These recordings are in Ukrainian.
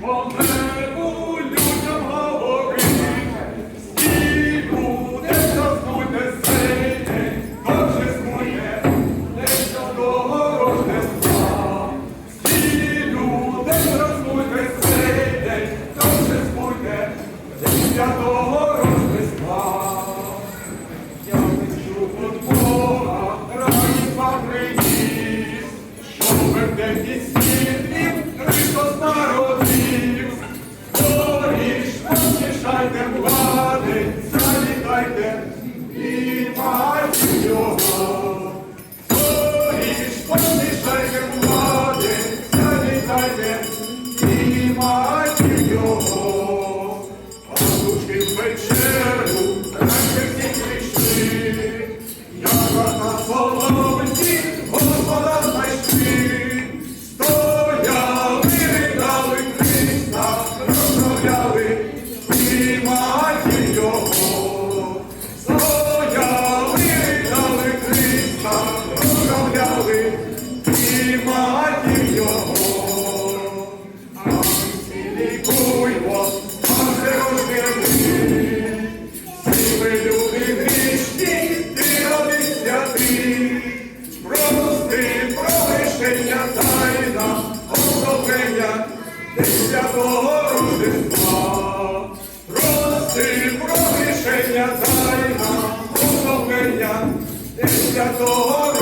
Well, Great Escucha todo.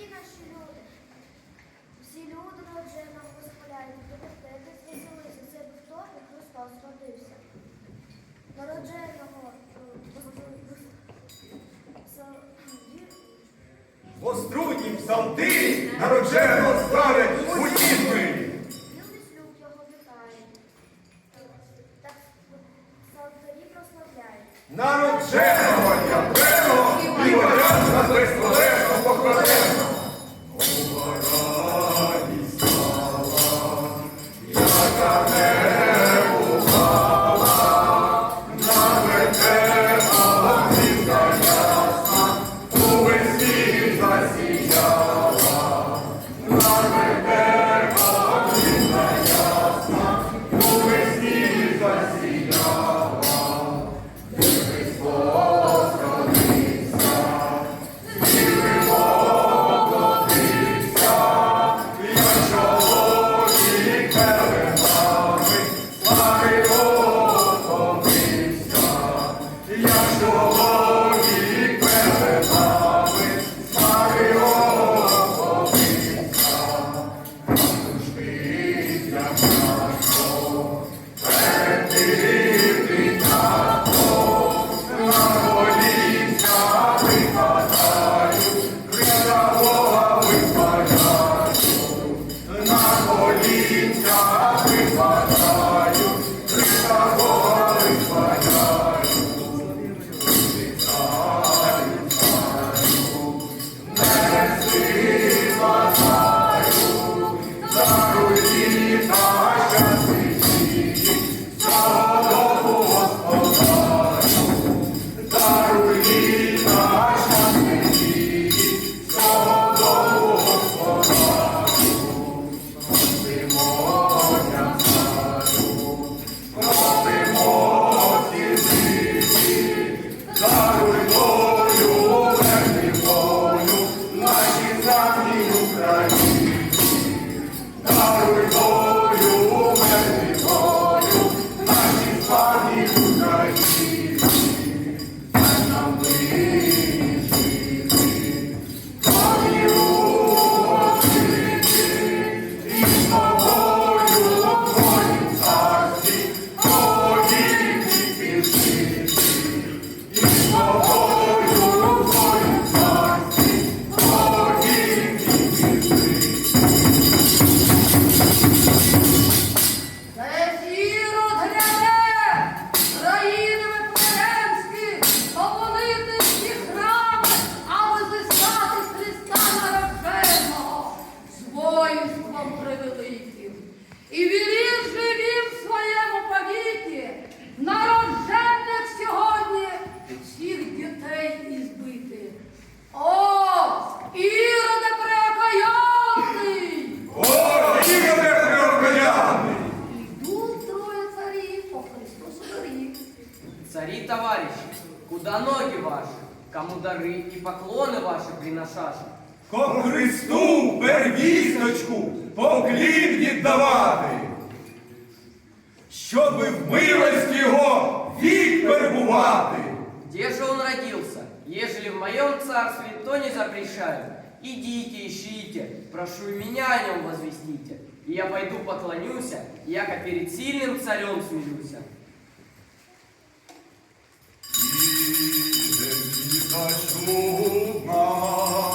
всі наші люди, всі люди народжено Господарі, ти звісилися, це був той, як Христос родився. Народженого е, в Острудні, народженого старе. дары и поклоны ваши приношаши? Ко Христу первісточку поклін віддавати, щоби в милості його вік перебувати. Где же он родился? Ежели в моем царстве, то не запрещаю. Идите, ищите, прошу и меня о нем возвестите. И я пойду поклонюся, яко перед сильным царем Смирюся. Над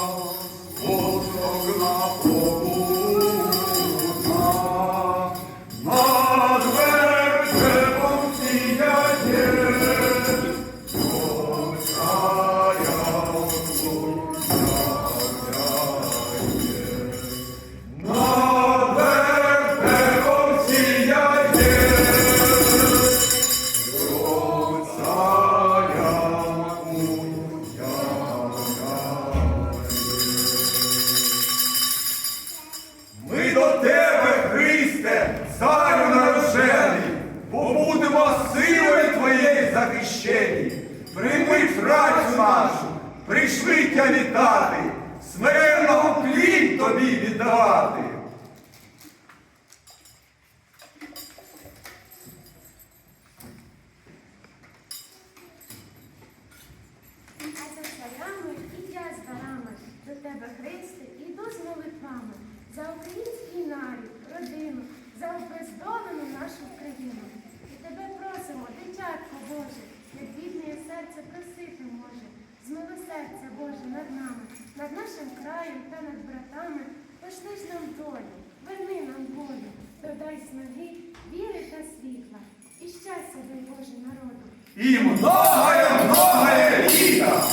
молитвами, за український нарід, родину, за обездолену нашу країну. І тебе просимо, дитятко Боже, як бідне серце просити може, змилосердя Боже над нами, над нашим краєм та над братами, пошли ж нам долю, верни нам волю, додай снаги, віри та світла, і щастя, дай Боже народу. І многое, многое літа.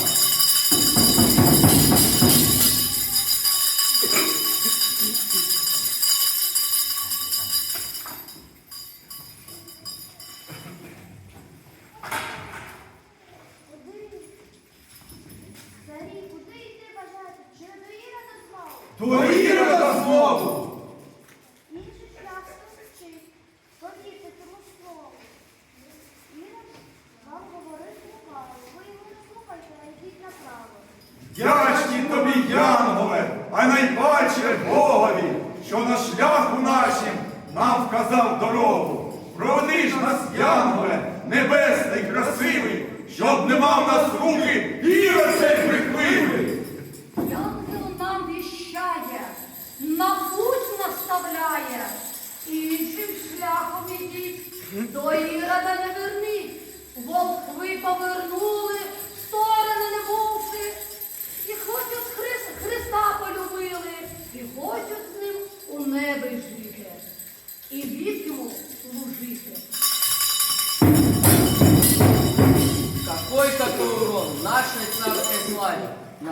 Знову? До Ірода знову.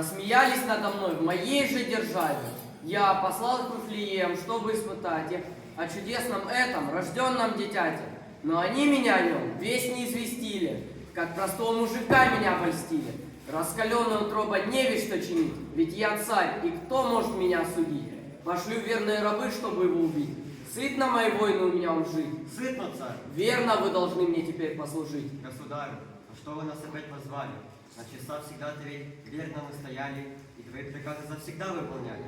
Насмеялись надо мной в моей же державе. Я послал их Вифлеем, чтобы испытать их о чудесном этом, рожденном дитяте. Но они меня о нем весь не известили, как простого мужика меня польстили. Раскаленная утроба не весь что чинить, ведь я царь, и кто может меня судить? Пошлю верные рабы, чтобы его убить. Сыт на моей войны у меня жить. Сытно, царь. Верно вы должны мне теперь послужить. Государь, а что вы нас опять позвали? На часа всегда верно мы стояли, и твои приказы завсегда выполняли.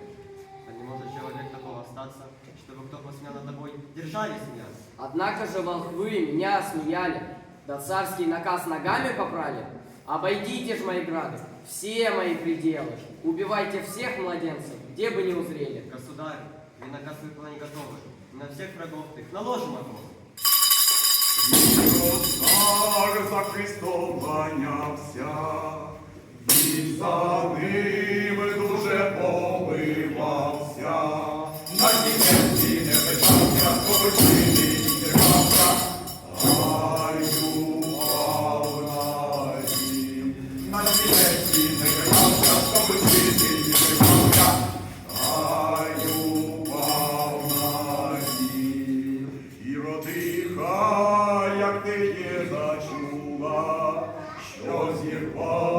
А не может человек такого остаться, чтобы кто посмел над тобой держали смеяться? Однако же волхвы меня смеяли, да царский наказ ногами попрали. Обойдите ж мои грады, все мои пределы, убивайте всех младенцев, где бы ни узрели. Государь, вы наказ выполнить готовы. На всех врагов ты их наложим оковы. Цар за Христом ганявся, і за ними дуже побивався. На кінці не питався, скорочити ти зачула, що зірвалась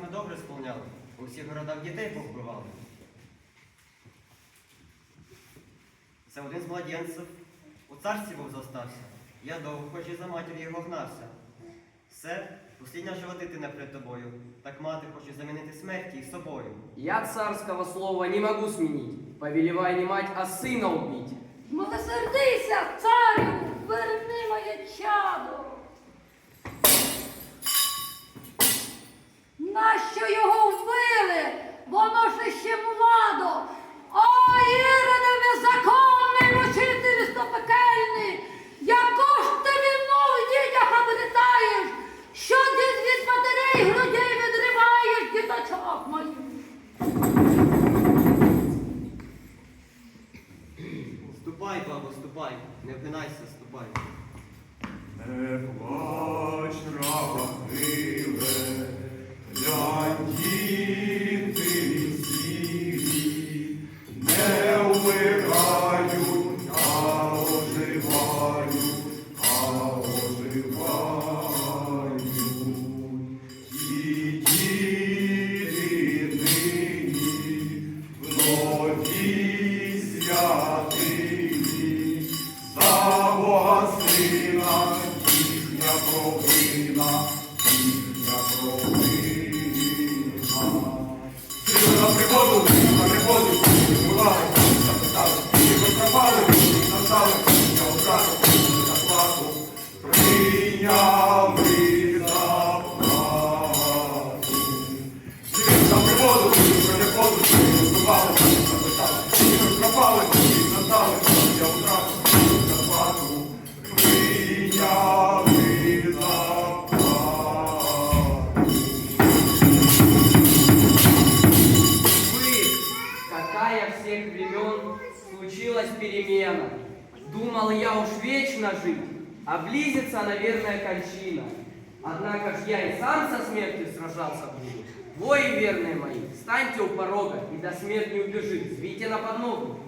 ми добре сповняли. У всіх городах дітей повбивали. Це один з младенців. У царстві був зостався. Я довго, хоч і за матір його гнався. Все, послідня жива дитина перед тобою. Так мати хоче замінити смерть їх собою. Я царского слова не могу сменить, повелевая не мать, а сына убить. Милосердися, царю, верни моє чадо. Нащо його вбили? Воно ж ще младо. О, Іроде, беззаконний мучитель стопекельний, яку ж ти війну в дітях обретаєш, що ти від матерей грудей відриваєш діточок моїх? Ступай, бабо, ступай, не вгинайся, ступай. Не плач, рахиле, їхня провина, їхня провина. На пригоду, на пригоду, а близится, наверное, кончина. Однако ж я и сам со смертью сражался буду. Вои верные мои, станьте у порога и до смерти не убежит, звите на подногу.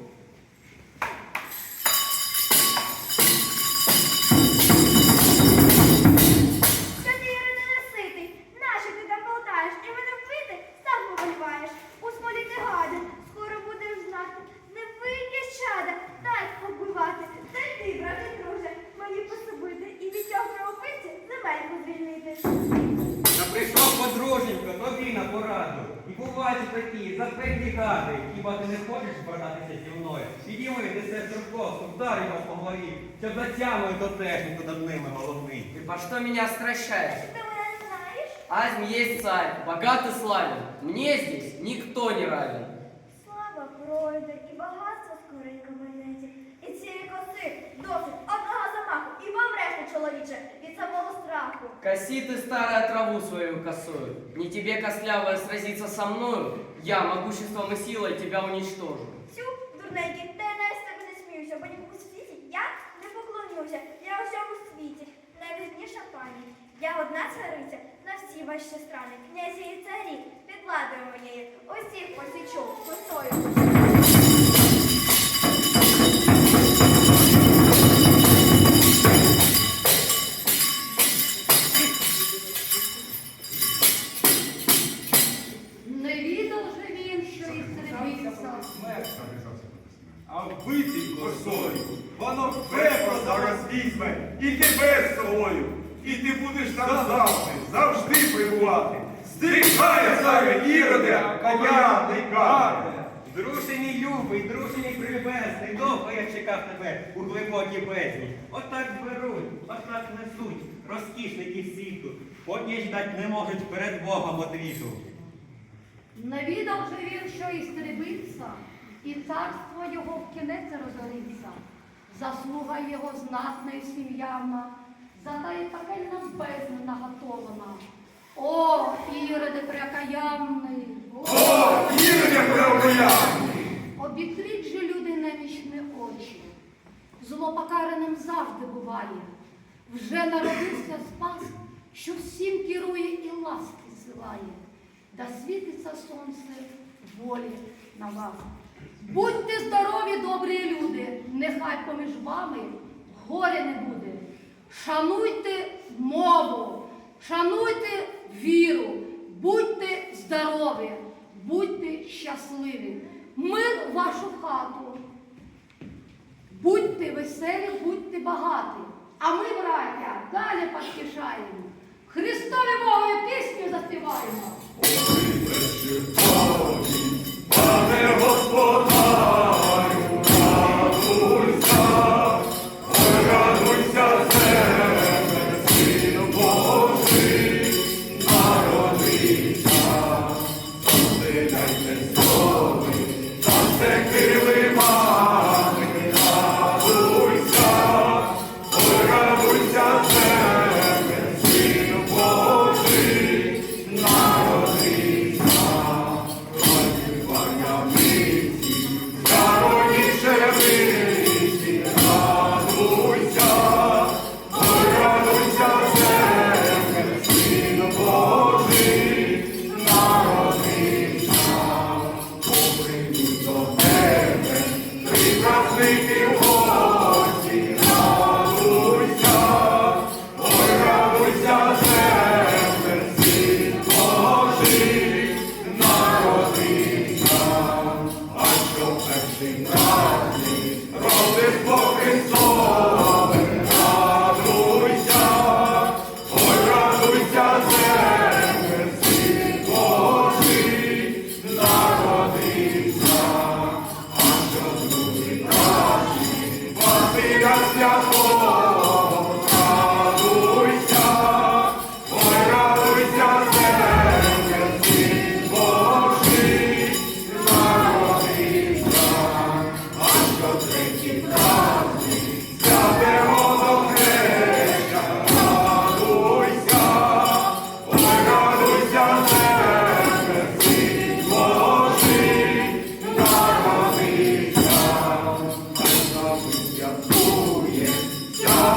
голові, щоб затягнув до техніку над ними головний. Ты по что меня стращаешь? Ти мене не знаєш? Азм есть царь, богат и славен. Мне здесь никто не равен. Слава пройде і багатство скоренько минеться. І цієї коси досить одного замаху і помреште, чоловіче, від самого страху. Коси ты старая траву свою косою. Не тебе, костлявая, сразиться со мною. Я могуществом и силой тебя уничтожу. Цю, дурненький, ваші страни. Князі і царі під владою моєю. Усіх посічу косою. Не відав же він, що і стрибився. А вбитий косою, воно пекло зараз візьме, і тебе з собою. І ти будеш там завжди, завжди прибувати. Здихає царю Іроде, окаянний каже. Друже мій любий, друже мій довго я чекав тебе у глибокій бездні. Отак беруть, отак несуть, розкішники світу. Одні ждать не можуть перед Богом одвіту. Не відав же він, що і і царство його в кінець розорився. Заслуга його знатна і всім явна, за та пекельна бездна наготована. О, Іроде прекаянний! О, Іроде преобоянний! Обітріть же люди немічні очі. Зло покараним завжди буває. Вже народився спас, що всім керує і ласки зсилає. Да світиться сонце волі на вас. Будьте здорові, добрі люди, нехай поміж вами горя не буде. Шануйте мову, шануйте віру, будьте здорові, будьте щасливі. Мир в вашу хату. Будьте веселі, будьте багаті. А ми, браття, далі поспішаємо. Христові Богові пісню заспіваємо. Пане Jesus.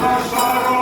Para, para.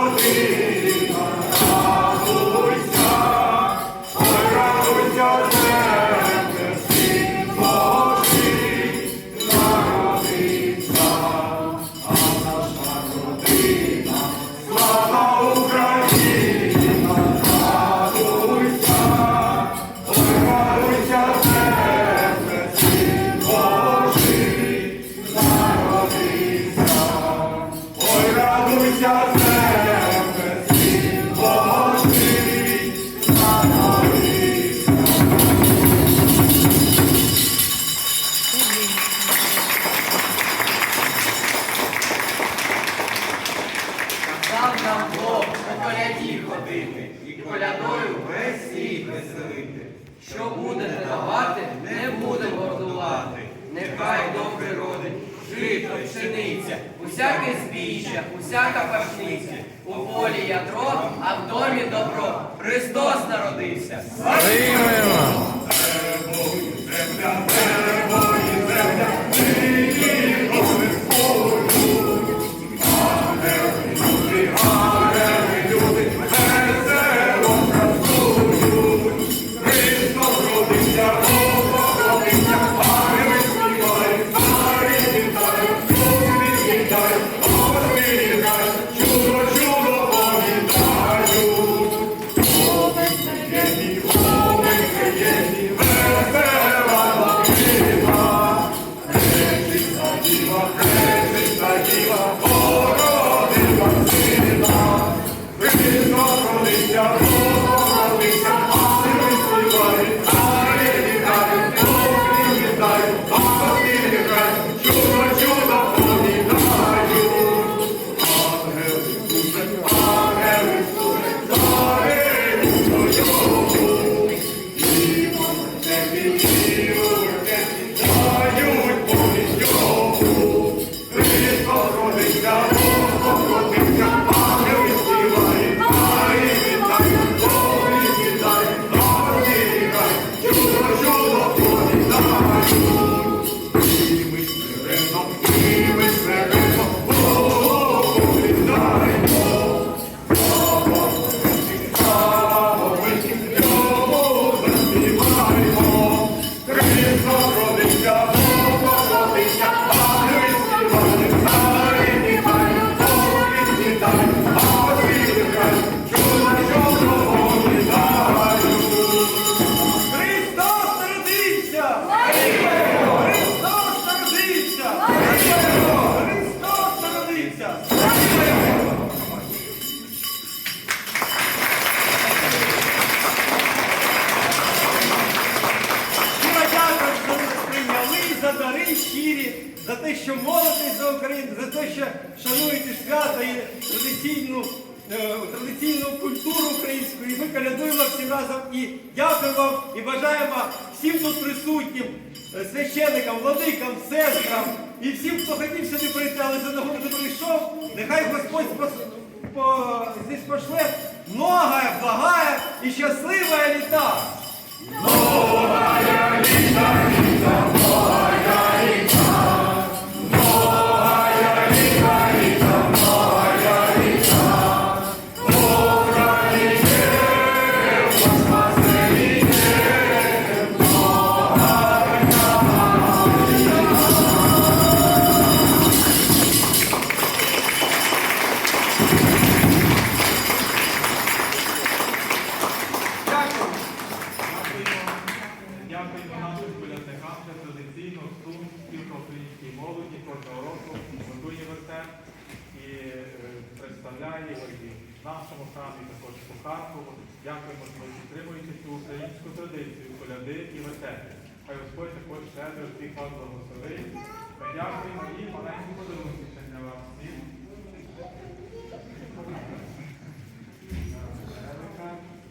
Що будете давати, не будемо гордувати. Нехай добре родить, жито, пшениця, усяке збіжжя, усяка пашниця. У полі ядро, а в домі добро. Христос народився. Слава Богу, земля! Традиційну, е, традиційну культуру українську. І ми колядуємо всі разом. І дякую вам і бажаємо всім тут присутнім, е, священникам, владикам, сестрам і всім, хто хотів сюди прийти, але за нагоду не прийшов. Нехай Господь по, здесь пошле многое, благая и счастливая лета. Дякуємо нашому храмі, також по Харкову. Дякуємо, що ви підтримуєте цю українську традицію коляди і вертепи. Хай Господь також щедро всіх вас благословить. Ми дякуємо і маленькі подарунки ще для вас всіх. Катя,